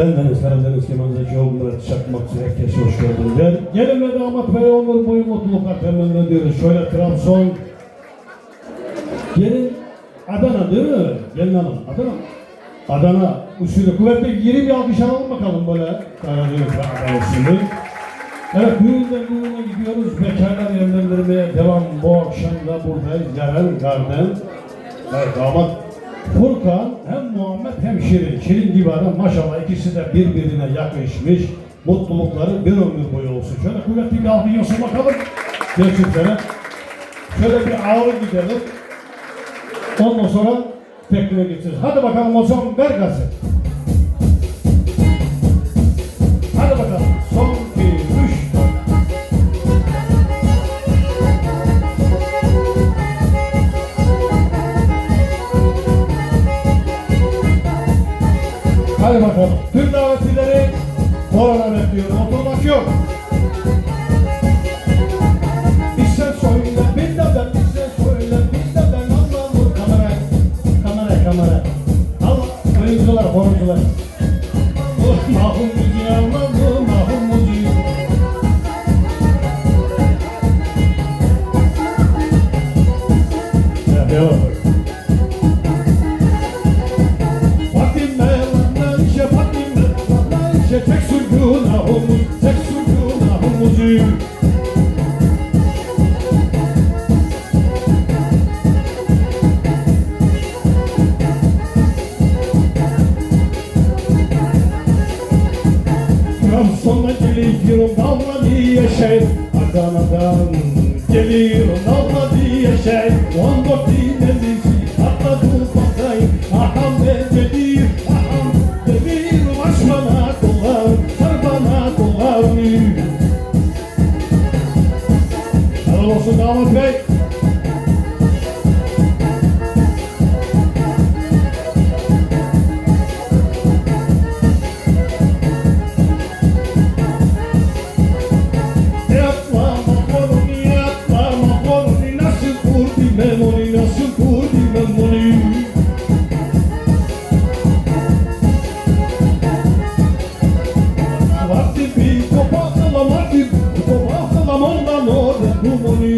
Ben Deniz Karadeniz Kemanzacıoğlu Murat Çakmakçı. Herkese hoş geldiniz. Gelin ve damat bey ömür boyu mutluluklar temenni ediyoruz. Şöyle Trabzon. Gelin Adana değil mi? Gelin hanım. Adana. Adana usulü. Kuvvetli yeni bir alkış alalım bakalım böyle. Karadeniz ve Adana usulü. Evet düğünden düğüne gidiyoruz. Bekarlar evlendirmeye devam. Bu akşam da buradayız. Yarın Garden. Evet damat Furkan hem Muhammed hem Şirin. Şirin gibi adam maşallah ikisi de birbirine yakışmış. Mutlulukları bir ömür boyu olsun. Şöyle kuvvetli bir alkış bakalım. Gerçekten. Şöyle bir ağır gidelim. Ondan sonra tekneye geçeceğiz. Hadi bakalım o zaman ver gazı. Hadi bakalım. Tüm davetlileri korona bekliyor. Oturmak yok. Bize söyle, bir de ben bize söyle, bir ben anlamı kamera, kamera, kamera. Al, oyuncular, oyuncular. Oh, mahum müziği anlamı, mahum müziği. Ya. Trabzon'dan geliyorum davla diye şey. Adana'dan geliyorum davla diye şey. 14 dinlisi atladı bakay Aham ve Cedir aham Demir baş bana kullan Sar bana kullan Helal olsun damat bey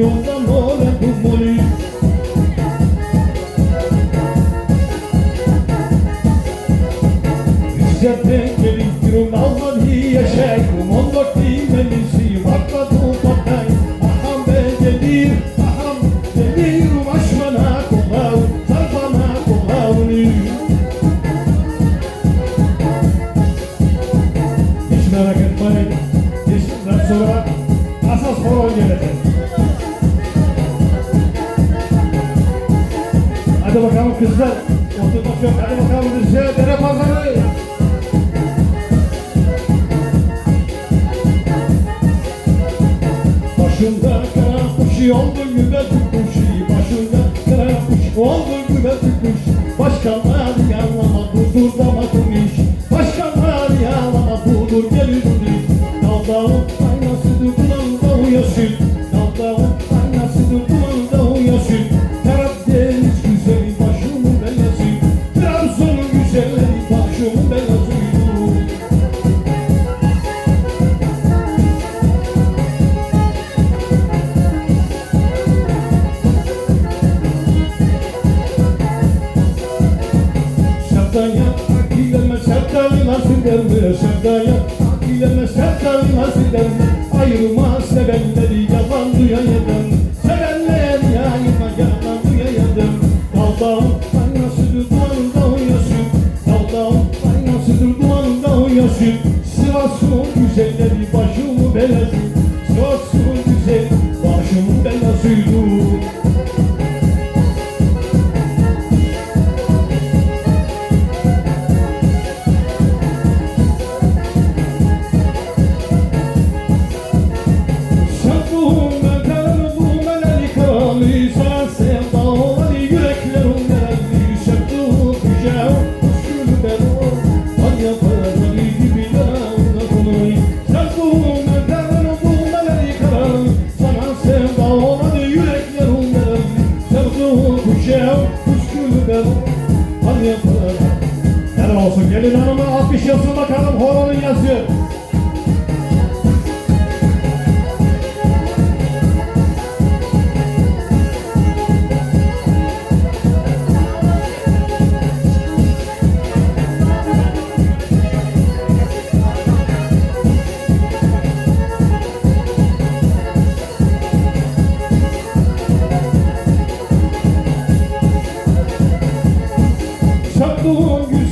onda mole do folim Já tem que ele truma uma via, chega é o mundo aqui kızlar Oturmak hadi bakalım bize dere pazarı. Başında kara kuşu oldu güve tutmuş. Başında kara kuş oldu güve tutmuş. Başkanlar yanlamadı durdamadım iş Sevdaya akileme sevdayı nasıl derme Sevdaya akileme sevdayı nasıl derme Ayrılma sevenleri yalan duyayadım Sevenler yayma yalan duyayadım Daldağın aynasıdır dumanında uyasın Daldağın aynasıdır dumanında uyasın Sivas'ın Al yaparım Helal olsun. Gelin hanıma alkış yapsın bakalım horonun yazıyor. Şaklığın güzelliğin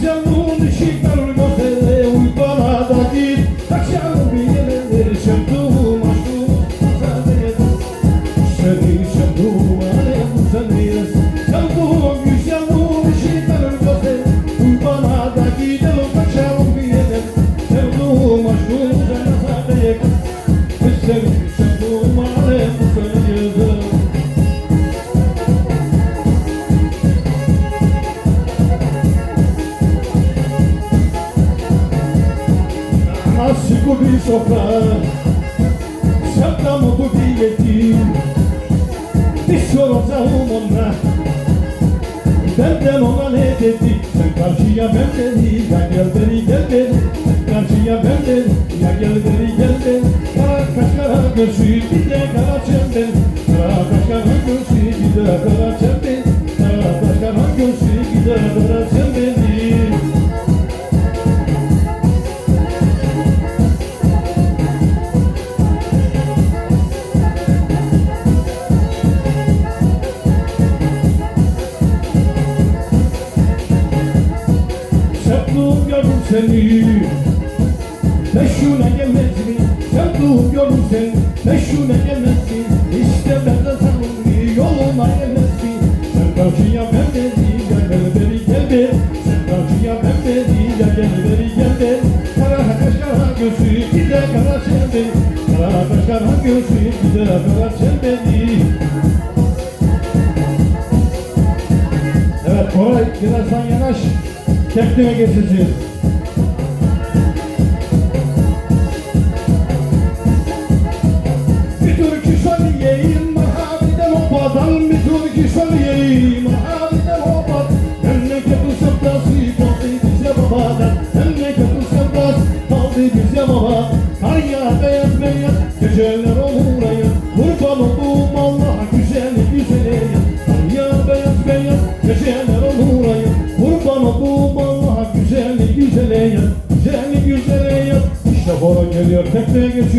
Nasıl bir sofra. Şaklamodu diyeti Bir soracağım ona Benden ona ne dedi? Sen karşıya ben dedi Ya gel beri gel beri Sen karşıya ben dedi Ya gel beri gel beri Kara kaş kara gözü Bir de kara çember. Kara kaş kara gözü Bir de kara çember seni Peşune gelmez mi? Şaklığım görür seni Peşune gelmez mi? İşte ben de senin yoluna gelmez mi? Sen karşıya ben ya gel beri gel Sen karşıya ben ya gel beri gel Kara kaş kara gözü bir de kara Kara kaş kara gözü bir de kara Evet Koray birazdan yanaş. Tekneye geçeceğiz. Güzel güzel